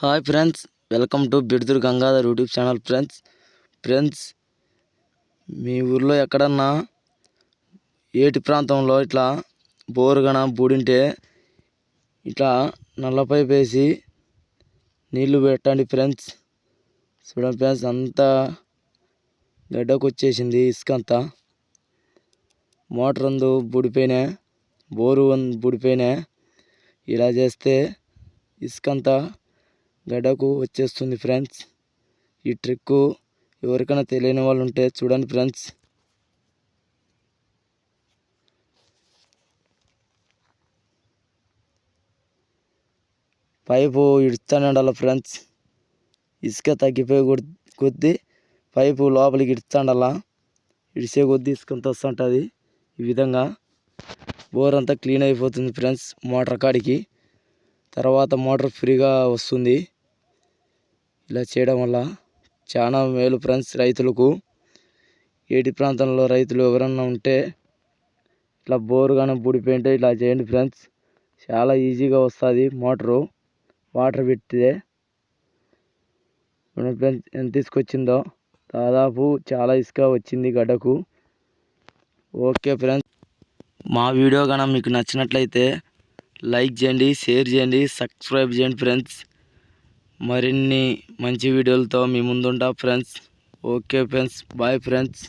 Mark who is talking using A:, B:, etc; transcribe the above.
A: Hi friends welcome to Bidudur Gangadhar YouTube channel friends. Friends మీ ఊర్లో ఎక్కడన్నా ఏటి ప్రాంతంలో ఇట్లా బోరుగన బూడింటే ఇట్లా నల్ల పైప్ వేసి నీళ్ళు పెట్టండి ఫ్రెండ్స్. చూడండి ఫ్రెండ్స్ అంతా గడ్డకు వచ్చేసింది ఇసుక అంతా. మోటార్ అందు బూడిపోయినా బోరు బూడిపోయినా ఇలా చేస్తే ఇసుకంతా అంతా గడ్డకు వచ్చేస్తుంది ఫ్రెండ్స్. ఈ ట్రిక్ ఎవరికైనా తెలియని వాళ్ళు ఉంటే చూడండి ఫ్రెండ్స్. పైపు ఇడుస్తానే ఉండాలి ఫ్రెండ్స్. ఇసుక తగ్గిపోయి కొద్ది కొద్దీ పైపు లోపలికి ఇడుస్తాండాలా ఇడిసే కొద్దీ ఇసుక వస్తుంటుంది. ఈ విధంగా బోర్ అంతా క్లీన్ అయిపోతుంది ఫ్రెండ్స్ మోటార్ కాడికి. తర్వాత మోటార్ ఫ్రీగా వస్తుంది. ఇలా చేయడం వల్ల చాలా మేలు ఫ్రెండ్స్ రైతులకు. ఏటి ప్రాంతంలో రైతులు ఎవరన్నా ఉంటే ఇట్లా బోరు కానీ బూడిపోయింటే ఇలా చేయండి ఫ్రెండ్స్. చాలా ఈజీగా వస్తుంది మోటరు వాటర్ పెట్టితే. ఫ్రెండ్స్ ఎంత తీసుకొచ్చిందో దాదాపు చాలా ఇసుక వచ్చింది గడ్డకు. Okay friends. మా వీడియో కనుక మీకు నచ్చినట్లయితే లైక్ చేయండి షేర్ చేయండి సబ్స్క్రైబ్ చేయండి ఫ్రెండ్స్. మరిన్ని మంచి వీడియోలతో మీ ముందుంటా friends okay friends bye friends